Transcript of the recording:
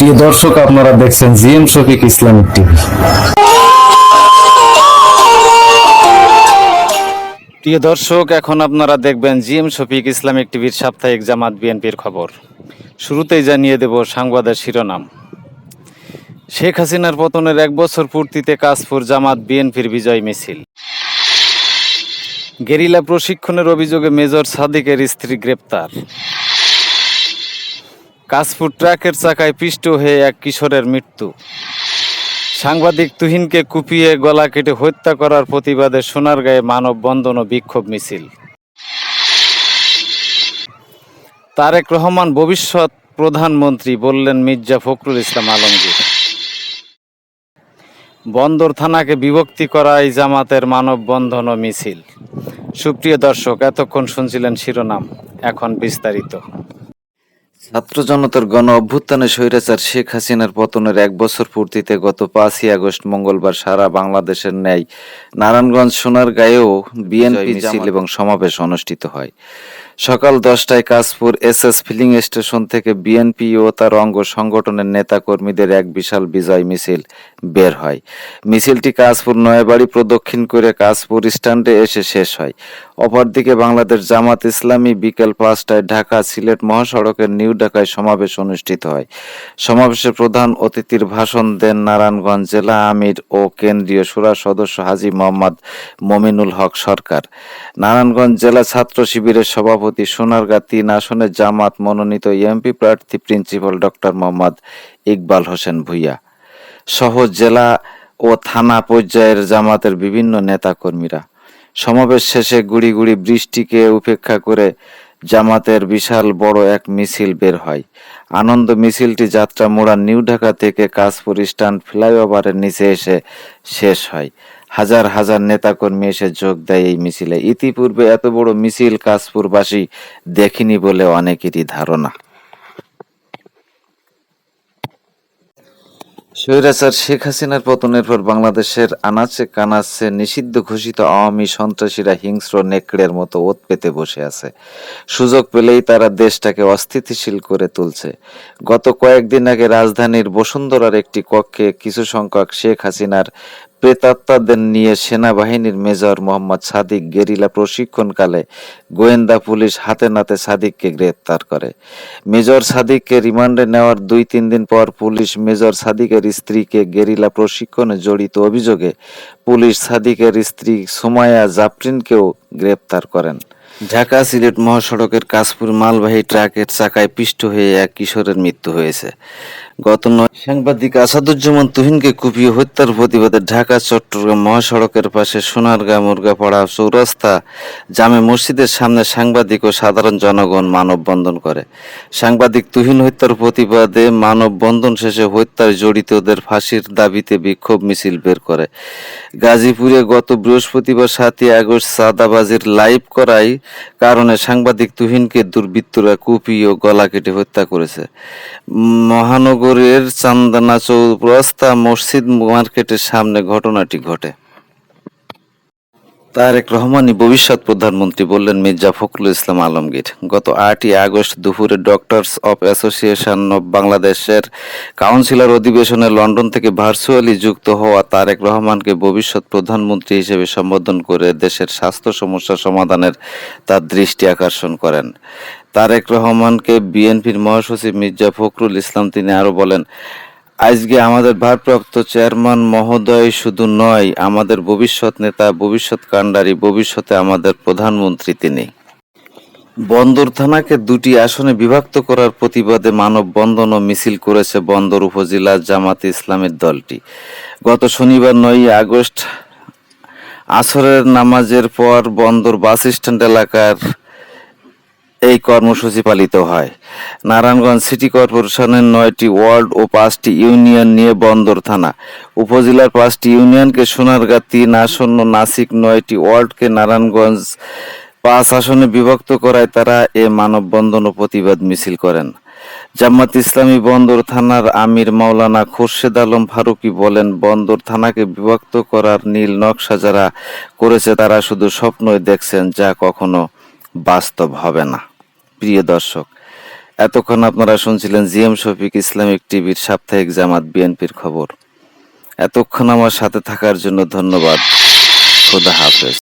প্রিয় দর্শক, আপনারা দেখছেন জিএম শফিক ইসলামিক টিভি। প্রিয় দর্শক, এখন আপনারা দেখবেন জিএম শফিক ইসলামিক টিভির সাপ্তাহিক জামাত বিএনপির খবর। শুরুতেই জানিয়ে দেব সংবাদের শিরোনাম। শেখ হাসিনার পতনের এক বছর পূর্তিতে কাশপুর জামাত বিএনপির বিজয় মিছিল। গেরিলা প্রশিক্ষণের অভিযোগে মেজর সাদিকের স্ত্রী গ্রেপ্তার। কাশপুর ট্রাকের চাকায় পিষ্ট হয়ে এক কিশোরের মৃত্যু। সাংবাদিক তুহিনকে কুপিয়ে গলা কেটে হত্যা করার প্রতিবাদে সোনারগাঁয়ে মানববন্ধন ও বিক্ষোভ মিছিল। তারেক রহমান ভবিষ্যৎ প্রধানমন্ত্রী বললেন মির্জা ফখরুল ইসলাম আলমগীর। বন্দর থানাকে বিভক্তি করাই জামাতের মানববন্ধন ও মিছিল। সুপ্রিয় দর্শক, এতক্ষণ শুনছিলেন শিরোনাম। এখন বিস্তারিত। ছাত্র জনতার গণ অভ্যুত্থানে স্বৈরাচার শেখ হাসিনার পতনের এক বছর পূর্তিতে গত পাঁচই আগস্ট মঙ্গলবার সারা বাংলাদেশের ন্যায় নারায়ণগঞ্জ সোনারগাঁয়েও বিএনপি মিছিল এবং সমাবেশ অনুষ্ঠিত হয়। সকাল দশটায় Kashpur S S filling station থেকে বিএনপি ও তার অঙ্গ সংগঠনের নেতা কর্মীদের এক বিশাল বিজয় মিছিল বের হয়। মিছিলটি কাশপুর নয়াবাড়ি প্রদক্ষিণ করে কাশপুর স্ট্যান্ডে এসে শেষ হয়। অপরদিকে বাংলাদেশ জামাত ইসলামী বিকেল পাঁচটায় ঢাকা সিলেট মহাসড়কের নিউ ঢাকায় সমাবেশ অনুষ্ঠিত হয়। সমাবেশে প্রধান অতিথির ভাষণ দেন নারায়ণগঞ্জ জেলা আমির ও কেন্দ্রীয় সুরা সদস্য হাজী মোহাম্মদ মমিনুল হক সরকার। নারায়ণগঞ্জ জেলা ছাত্র শিবিরের সভাপতি সোনারগাঁ তিন আসনে জামাত মনোনীত এমপি প্রার্থী প্রিন্সিপাল ডক্টর মোহাম্মদ ইকবাল হোসেন ভুইয়া সহ জেলা ও থানা পর্যায়ের জামাতের বিভিন্ন নেতাকর্মীরা। সমাবেশ শেষে গুড়ি গুড়ি বৃষ্টিকে উপেক্ষা করে জামাতের বিশাল বড় এক মিছিল বের হয়। আনন্দ মিছিলটি যাত্রা মোড়া নিউ ঢাকা থেকে কাশপুর স্ট্যান্ড ফ্লাইওভারের নিচে এসে শেষ হয়। হাজার হাজার নেতাকর্মী এসে যোগ দেয় এই মিছিলে। ইতিপূর্বে এত বড় মিছিল কাশপুরবাসী দেখেনি বলে অনেকেরই ধারণা। স্বৈরাচার শেখ হাসিনার পতনের পর বাংলাদেশের আনাচে কানাচে নিষিদ্ধ ঘোষিত আওয়ামী সন্ত্রাসীরা হিংস্র নেকড়ের মতো ওত পেতে বসে আছে। সুযোগ পেলেই তারা দেশটাকে অস্থিতিশীল করে তুলছে। গত কয়েকদিন আগে রাজধানীর বসুন্ধরার একটি কক্ষে কিছু সংখ্যক শেখ হাসিনার প্রেতাত্মাদের নিয়ে সেনাবাহিনীর মেজর মোহাম্মদ সাদিক গেরিলা প্রশিক্ষণকালে গোয়েন্দা পুলিশ হাতে নাতে সাদিককে গ্রেপ্তার করে। মেজর সাদিককে রিমান্ডে নেওয়ার দুই তিন দিন পর পুলিশ মেজর সাদিকের স্ত্রীকে গেরিলা প্রশিক্ষণে জড়িত অভিযোগে পুলিশ সাদিকের স্ত্রী সুমায়া জাফরিনকেও গ্রেপ্তার করেন। ঢাকা সিলেট মহাসড়কের কাশপুর মালবাহী ট্রাকের চাকায় পিষ্ট হয়ে এক কিশোরের মৃত্যু হয়েছে। গত নয় সাংবাদিক আসাদুজ্জামান তুহিনকে কুপিয়ে হত্যার প্রতিবাদে ঢাকা, চট্টগ্রাম মহাসড়কের পাশে সোনারগাঁ, মুরগাপাড়া চৌরাস্তা জামে মসজিদের সামনে সাংবাদিক ও সাধারণ জনগণ মানববন্ধন করে। সাংবাদিক তুহিন হত্যার প্রতিবাদে মানববন্ধন শেষে হত্যায় জড়িতদের ফাঁসির দাবিতে বিক্ষোভ মিছিল বের করে। গাজীপুরে গত বৃহস্পতিবার সাতই আগস্ট সাদাবাজির লাইভ করায় কারণে সাংবাদিক তুহিনকে দুর্বৃত্তরা কুপিয়ে ও গলা কেটে হত্যা করেছে। মহানগরের চান্দানা চৌরাস্তা মসজিদ মার্কেটের সামনে ঘটনাটি ঘটে। তারেক রহমানই ভবিষ্যৎ প্রধানমন্ত্রী বললেন মির্জা ফখরুল ইসলাম আলমগীর। গত আটই আগস্ট দুপুরে ডক্টরস অফ অ্যাসোসিয়েশন অব বাংলাদেশের কাউন্সিলর অধিবেশনে লন্ডন থেকে ভার্চুয়ালি যুক্ত হওয়া তারেক রহমানকে ভবিষ্যৎ প্রধানমন্ত্রী হিসেবে সম্বোধন করে দেশের স্বাস্থ্য সমস্যা সমাধানের তার দৃষ্টি আকর্ষণ করেন। তারেক রহমানকে বিএনপির মহাসচিব মির্জা ফখরুল ইসলাম তিনি আরও বলেন আজকে আমাদের ভারপ্রাপ্ত চেয়ারম্যান মহোদয় শুধু নয়, আমাদের ভবিষ্যৎ নেতা, ভবিষ্যৎ কাণ্ডারি, ভবিষ্যতে আমাদের প্রধানমন্ত্রী তিনি। বন্দর থানাকে দুটি আসনে বিভক্ত করার প্রতিবাদে মানববন্ধন ও মিছিল করেছে বন্দর উপজেলা জামাতে ইসলামের দলটি। গত শনিবার নয়ই আগস্ট আসরের নামাজের পর বন্দর বাস স্ট্যান্ড এলাকার এই কর্মসূচি পালিত হয়। নারায়ণগঞ্জ সিটি কর্পোরেশনের নয়টি ওয়ার্ড ও পাঁচটি ইউনিয়ন নিয়ে বন্দর থানা। উপজেলার পাঁচটি ইউনিয়নকে সোনারগাঁ তিন আসন্ন নাসিক নয়টি ওয়ার্ডকে নারায়ণগঞ্জ পাঁচ আসনে বিভক্ত করায় তারা এ মানববন্ধন ও প্রতিবাদ মিছিল করেন। জামাত ইসলামী বন্দর থানার আমির মাওলানা খোরশেদ আলম ফারুকি বলেন, বন্দর থানাকে বিভক্ত করার নীল নকশা যারা করেছে তারা শুধু স্বপ্নই দেখছেন যা কখনো বাস্তব হবে না। প্রিয় দর্শক, এতক্ষণ আপনারা শুনছিলেন জিএম শফিক ইসলামিক টিভির সাপ্তাহিক জামাত বিএনপির খবর। এতক্ষণ আমার সাথে থাকার জন্য ধন্যবাদ। খোদা হাফেজ।